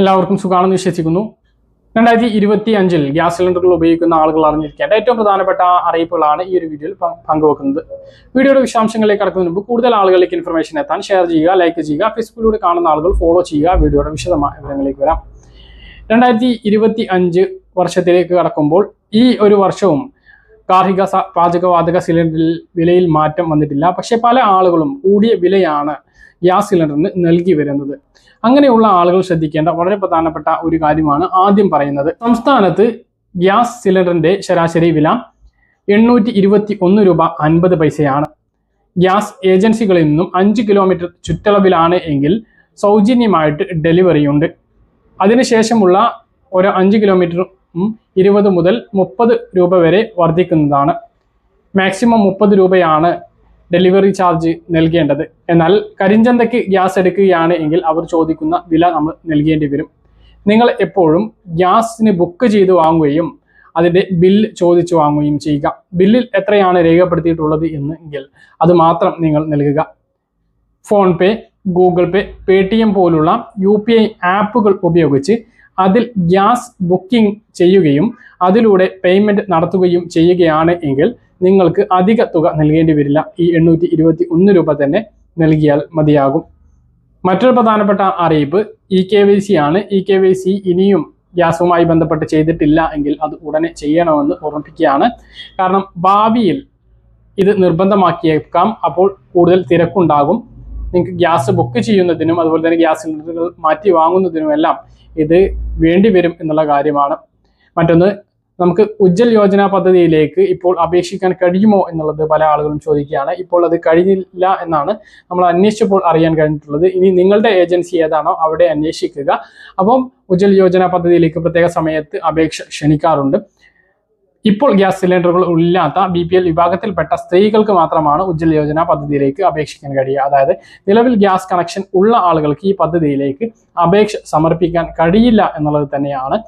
എല്ലാവർക്കും സുഖമാണെന്ന് വിശ്വസിക്കുന്നു. രണ്ടായിരത്തി ഇരുപത്തി അഞ്ചിൽ ഗ്യാസ് സിലിണ്ടറുകൾ ഉപയോഗിക്കുന്ന ആളുകൾ അറിഞ്ഞിരിക്കേണ്ട ഏറ്റവും പ്രധാനപ്പെട്ട അറിയിപ്പുകളാണ് ഈ ഒരു വീഡിയോയിൽ പങ്കുവെക്കുന്നത്. വീഡിയോയുടെ വിശദാംശങ്ങളിലേക്ക് കടക്കുന്നതിന് മുമ്പ് കൂടുതൽ ആളുകളിലേക്ക് ഇൻഫർമേഷൻ എത്താൻ ഷെയർ ചെയ്യുക ലൈക്ക് ചെയ്യുക ഫേസ്ബുക്കിലൂടെ കാണുന്ന ആളുകൾ ഫോളോ ചെയ്യുക. വീഡിയോയുടെ വിശദമായ വിവരങ്ങളിലേക്ക് വരാം. രണ്ടായിരത്തി ഇരുപത്തി അഞ്ച് വർഷത്തിലേക്ക് കടക്കുമ്പോൾ ഈ ഒരു വർഷവും ഗാർഹിക സ- പാചകവാതക സിലിണ്ടറിൽ വിലയിൽ മാറ്റം വന്നിട്ടില്ല. പക്ഷേ പല ആളുകളും കൂടിയ വിലയാണ് ഗ്യാസ് സിലിണ്ടറിന് നൽകി വരുന്നത്. അങ്ങനെയുള്ള ആളുകൾ ശ്രദ്ധിക്കേണ്ട വളരെ പ്രധാനപ്പെട്ട ഒരു കാര്യമാണ് ആദ്യം പറയുന്നത്. സംസ്ഥാനത്ത് ഗ്യാസ് സിലിണ്ടറിന്റെ ശരാശരി വില എണ്ണൂറ്റി ഇരുപത്തി ഒന്ന് രൂപ അൻപത് പൈസയാണ്. ഗ്യാസ് ഏജൻസികളിൽ നിന്നും അഞ്ച് കിലോമീറ്റർ ചുറ്റളവിലാണ് എങ്കിൽ സൗജന്യമായിട്ട് ഡെലിവറി ഉണ്ട് അതിനുശേഷമുള്ള ഒരു അഞ്ച് കിലോമീറ്ററും ഇരുപത് മുതൽ മുപ്പത് രൂപ വരെ വർദ്ധിക്കുന്നതാണ്. മാക്സിമം മുപ്പത് രൂപയാണ് ഡെലിവറി ചാർജ് നൽകേണ്ടത്. എന്നാൽ കരിഞ്ചന്തയ്ക്ക് ഗ്യാസ് എടുക്കുകയാണ് എങ്കിൽ അവർ ചോദിക്കുന്ന വില നമ്മൾ നൽകേണ്ടി വരും. നിങ്ങൾ എപ്പോഴും ഗ്യാസിന് ബുക്ക് ചെയ്ത് വാങ്ങുകയും അതിന്റെ ബില്ല് ചോദിച്ചു വാങ്ങുകയും ചെയ്യുക. ബില്ലിൽ എത്രയാണ് രേഖപ്പെടുത്തിയിട്ടുള്ളത് എന്നെങ്കിൽ അത് മാത്രം നിങ്ങൾ നൽകുക. ഫോൺ പേ ഗൂഗിൾ പേ പേ പോലുള്ള യു ആപ്പുകൾ ഉപയോഗിച്ച് അതിൽ ഗ്യാസ് ബുക്കിംഗ് ചെയ്യുകയും അതിലൂടെ പേയ്മെന്റ് നടത്തുകയും ചെയ്യുകയാണ് എങ്കിൽ നിങ്ങൾക്ക് അധിക തുക നൽകേണ്ടി വരില്ല. ഈ എണ്ണൂറ്റി ഇരുപത്തി ഒന്ന് രൂപ തന്നെ നൽകിയാൽ മതിയാകും. മറ്റൊരു പ്രധാനപ്പെട്ട അറിയിപ്പ് ഇ കെ വൈ സി ആണ്. ഇ കെ വൈ സി ഇനിയും ഗ്യാസുമായി ബന്ധപ്പെട്ട് ചെയ്തിട്ടില്ല എങ്കിൽ അത് ഉടനെ ചെയ്യണമെന്ന് ഓർമ്മിപ്പിക്കുകയാണ്. കാരണം ഭാവിയിൽ ഇത് നിർബന്ധമാക്കിയേക്കാം. അപ്പോൾ കൂടുതൽ തിരക്കുണ്ടാകും. നിങ്ങൾക്ക് ഗ്യാസ് ബുക്ക് ചെയ്യുന്നതിനും അതുപോലെ തന്നെ ഗ്യാസ് സിലിണ്ടറുകൾ മാറ്റി വാങ്ങുന്നതിനും എല്ലാം ഇത് വേണ്ടി വരും എന്നുള്ള കാര്യമാണ്. മറ്റൊന്ന് നമുക്ക് ഉജ്ജൽ യോജന പദ്ധതിയിലേക്ക് ഇപ്പോൾ അപേക്ഷിക്കാൻ കഴിയുമോ എന്നുള്ളത് പല ആളുകളും ചോദിക്കുകയാണ്. ഇപ്പോൾ അത് കഴിഞ്ഞില്ല എന്നാണ് നമ്മൾ അന്വേഷിച്ചപ്പോൾ അറിയാൻ കഴിഞ്ഞിട്ടുള്ളത്. ഇനി നിങ്ങളുടെ ഏജൻസി ഏതാണോ അവിടെ അന്വേഷിക്കുക. അപ്പം ഉജ്ജൽ യോജന പദ്ധതിയിലേക്ക് പ്രത്യേക സമയത്ത് അപേക്ഷ ക്ഷണിക്കാറുണ്ട്. ഇപ്പോൾ ഗ്യാസ് സിലിണ്ടറുകൾ ഇല്ലാത്ത ബി പി എൽ വിഭാഗത്തിൽപ്പെട്ട സ്ത്രീകൾക്ക് മാത്രമാണ് ഉജ്ജ്വൽ യോജന പദ്ധതിയിലേക്ക് അപേക്ഷിക്കാൻ കഴിയുക. അതായത് നിലവിൽ ഗ്യാസ് കണക്ഷൻ ഉള്ള ആളുകൾക്ക് ഈ പദ്ധതിയിലേക്ക് അപേക്ഷ സമർപ്പിക്കാൻ കഴിയില്ല എന്നുള്ളത് തന്നെയാണ്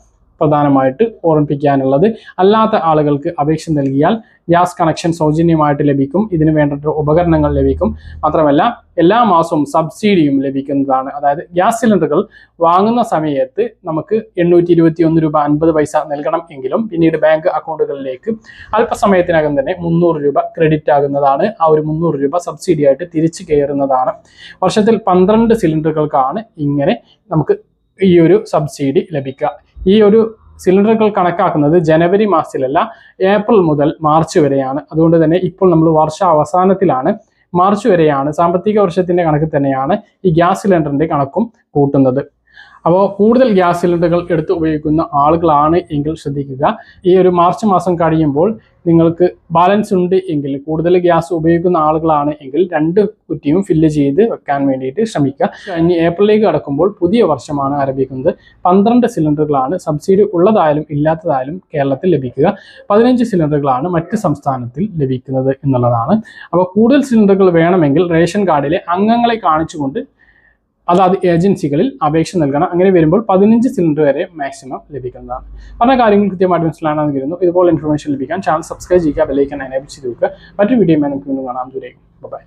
പ്രധാനമായിട്ട് ഓർമ്മിപ്പിക്കാനുള്ളത്. അല്ലാത്ത ആളുകൾക്ക് അപേക്ഷ നൽകിയാൽ ഗ്യാസ് കണക്ഷൻ സൗജന്യമായിട്ട് ലഭിക്കും. ഇതിന് വേണ്ട ഉപകരണങ്ങൾ ലഭിക്കും. മാത്രമല്ല എല്ലാ മാസവും സബ്സിഡിയും ലഭിക്കുന്നതാണ്. അതായത് ഗ്യാസ് സിലിണ്ടറുകൾ വാങ്ങുന്ന സമയത്ത് നമുക്ക് എണ്ണൂറ്റി ഇരുപത്തി ഒന്ന് രൂപ അൻപത് പൈസ നൽകണം എങ്കിലും പിന്നീട് ബാങ്ക് അക്കൗണ്ടുകളിലേക്ക് അല്പസമയത്തിനകം തന്നെ മുന്നൂറ് രൂപ ക്രെഡിറ്റ് ആകുന്നതാണ്. ആ ഒരു മുന്നൂറ് രൂപ സബ്സിഡി ആയിട്ട് തിരിച്ചു കയറുന്നതാണ്. വർഷത്തിൽ പന്ത്രണ്ട് സിലിണ്ടറുകൾക്കാണ് ഇങ്ങനെ നമുക്ക് ഈ ഒരു സബ്സിഡി ലഭിക്കുക. ഈ ഒരു സിലിണ്ടറുകൾ കണക്കാക്കുന്നത് ജനുവരി മാസത്തിലല്ല ഏപ്രിൽ മുതൽ മാർച്ച് വരെയാണ്. അതുകൊണ്ട് തന്നെ ഇപ്പോൾ നമ്മൾ വർഷ അവസാനത്തിലാണ് മാർച്ച് വരെയാണ് സാമ്പത്തിക വർഷത്തിന്റെ കണക്ക് തന്നെയാണ് ഈ ഗ്യാസ് സിലിണ്ടറിന്റെ കണക്കും കൂട്ടുന്നത്. അപ്പോൾ കൂടുതൽ ഗ്യാസ് സിലിണ്ടറുകൾ എടുത്ത് ഉപയോഗിക്കുന്ന ആളുകളാണ് എങ്കിൽ ശ്രദ്ധിക്കുക. ഈ ഒരു മാർച്ച് മാസം കഴിയുമ്പോൾ നിങ്ങൾക്ക് ബാലൻസ് ഉണ്ട് എങ്കിൽ കൂടുതൽ ഗ്യാസ് ഉപയോഗിക്കുന്ന ആളുകളാണ് എങ്കിൽ രണ്ട് കുറ്റിയും ഫില്ല് ചെയ്ത് വെക്കാൻ വേണ്ടിയിട്ട് ശ്രമിക്കുക. ഇനി ഏപ്രിലേക്ക് കടക്കുമ്പോൾ പുതിയ വർഷമാണ് ആരംഭിക്കുന്നത്. പന്ത്രണ്ട് സിലിണ്ടറുകളാണ് സബ്സിഡി ഉള്ളതായാലും ഇല്ലാത്തതായാലും കേരളത്തിൽ ലഭിക്കുക. പതിനഞ്ച് സിലിണ്ടറുകളാണ് മറ്റ് സംസ്ഥാനത്തിൽ ലഭിക്കുന്നത് എന്നുള്ളതാണ്. അപ്പോൾ കൂടുതൽ സിലിണ്ടറുകൾ വേണമെങ്കിൽ റേഷൻ കാർഡിലെ അംഗങ്ങളെ കാണിച്ചുകൊണ്ട് അതാത് ഏജൻസികളിൽ അപേക്ഷ നൽകണം. അങ്ങനെ വരുമ്പോൾ പതിനഞ്ച് സിലിണ്ടർ വരെ മാക്സിമം ലഭിക്കുന്നതാണ്. പറഞ്ഞ കാര്യങ്ങൾ കൃത്യമായിട്ട് മനസ്സിലാണെന്ന് കരുതുന്നു. ഇതുപോലെ ഇൻഫർമേഷൻ ലഭിക്കാൻ ചാനൽ സബ്സ്ക്രൈബ് ചെയ്യുക ബെല്ലൈക്കൻ എനേബിൾ ചെയ്ത് വെക്കുക. മറ്റൊരു വീഡിയോ നമുക്ക് വീണ്ടും കാണാം. ദൂരേക്കും ബൈ